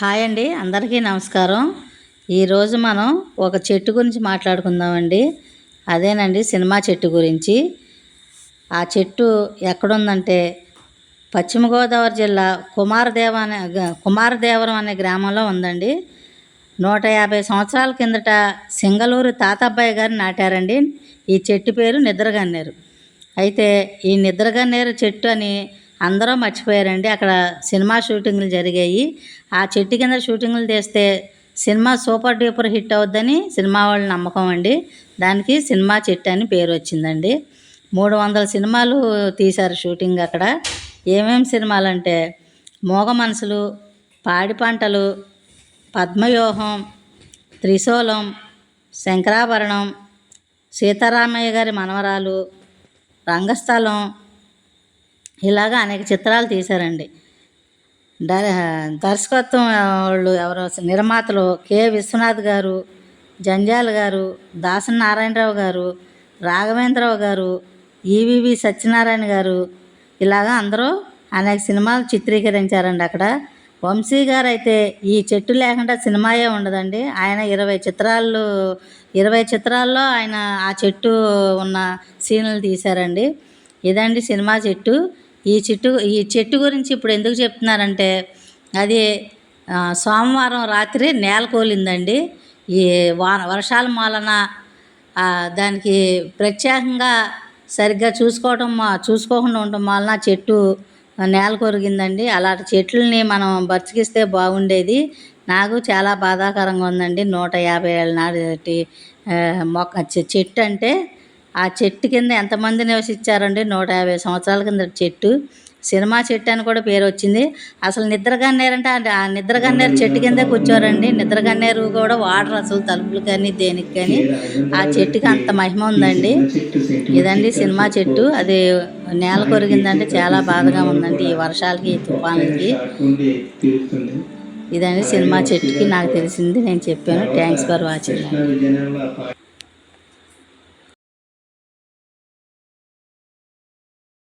Hi అండి అందరికీ నమస్కారం. ఈరోజు మనం ఒక చెట్టు గురించి మాట్లాడుకుందామండి. అదేనండి సినిమా చెట్టు గురించి. ఆ చెట్టు ఎక్కడుందంటే పశ్చిమ గోదావరి జిల్లా కుమారదేవ అనే కుమారదేవరం అనే గ్రామంలో ఉందండి. నూట యాభై సంవత్సరాల కిందట సింగళూరు తాతబ్బాయి గారు నాటారండి. ఈ చెట్టు పేరు నిద్రగన్నేరు. అయితే ఈ నిద్రగన్నేరు చెట్టు అని అందరూ మర్చిపోయారండి. అక్కడ సినిమా షూటింగ్లు జరిగాయి. ఆ చెట్టు కింద షూటింగ్లు తీస్తే సినిమా సూపర్ డూపర్ హిట్ అవుద్దని సినిమా వాళ్ళ నమ్మకం అండి. దానికి సినిమా చెట్టు అని పేరు వచ్చిందండి. మూడు వందల సినిమాలు తీశారు షూటింగ్ అక్కడ. ఏమేమి సినిమాలు అంటే మోగ మనసులు పాడి పంటలు పద్మవ్యూహం త్రిశూలం శంకరాభరణం సీతారామయ్య గారి మనవరాలు రంగస్థలం ఇలాగా అనేక చిత్రాలు తీశారండి. దర్శకత్వం వాళ్ళు ఎవరో నిర్మాతలు కె. విశ్వనాథ్ గారు జంజాల్ గారు దాసన నారాయణరావు గారు రాఘవేంద్రరావు గారు ఈవివి సత్యనారాయణ గారు ఇలాగా అందరూ అనేక సినిమాలు చిత్రీకరించారండి అక్కడ. వంశీ గారు అయితే ఈ చెట్టు లేకుండా సినిమాయే ఉండదండి. ఆయన ఇరవై చిత్రాలు ఇరవై చిత్రాల్లో ఆయన ఆ చెట్టు ఉన్న సీన్లు తీశారండి. ఇదండి సినిమా చెట్టు. ఈ చెట్టు ఈ చెట్టు గురించి ఇప్పుడు ఎందుకు చెప్తున్నారంటే అది సోమవారం రాత్రి నేలకోలిందండి ఈ వాన వర్షాల మూలన దానికి ప్రత్యేకంగా సరిగ్గా చూసుకోవటం చూసుకోకుండా ఉండటం వలన చెట్టు నేల కొరిగిందండి. అలాంటి చెట్లని మనం బతికిస్తే బాగుండేది. నాకు చాలా బాధాకరంగా ఉందండి. నూట యాభై ఏళ్ళ నాటి మొక్క చె- చెట్టు అంటే ఆ చెట్టు కింద ఎంతమంది నివసించారండి? నూట యాభై సంవత్సరాల కింద చెట్టు. సినిమా చెట్టు అని కూడా పేరు వచ్చింది. అసలు నిద్రగన్నేరు అంటే ఆ- నిద్రగన్నేరు చెట్టు కిందే కూర్చోరండి. నిద్రగన్నేరు కూడా వాటర్ అసలు తలుపులు కానీ దేనికి కానీ. ఆ చెట్టుకి అంత మహిమ ఉందండి. ఇదండి సినిమా చెట్టు. అది నేల కొరిగిందంటే చాలా బాధగా ఉందండి ఈ వర్షాలకి ఈ తుఫాన్లకి. ఇదండి సినిమా చెట్టుకి నాకు తెలిసింది. నేను చెప్పాను. Thanks for watching.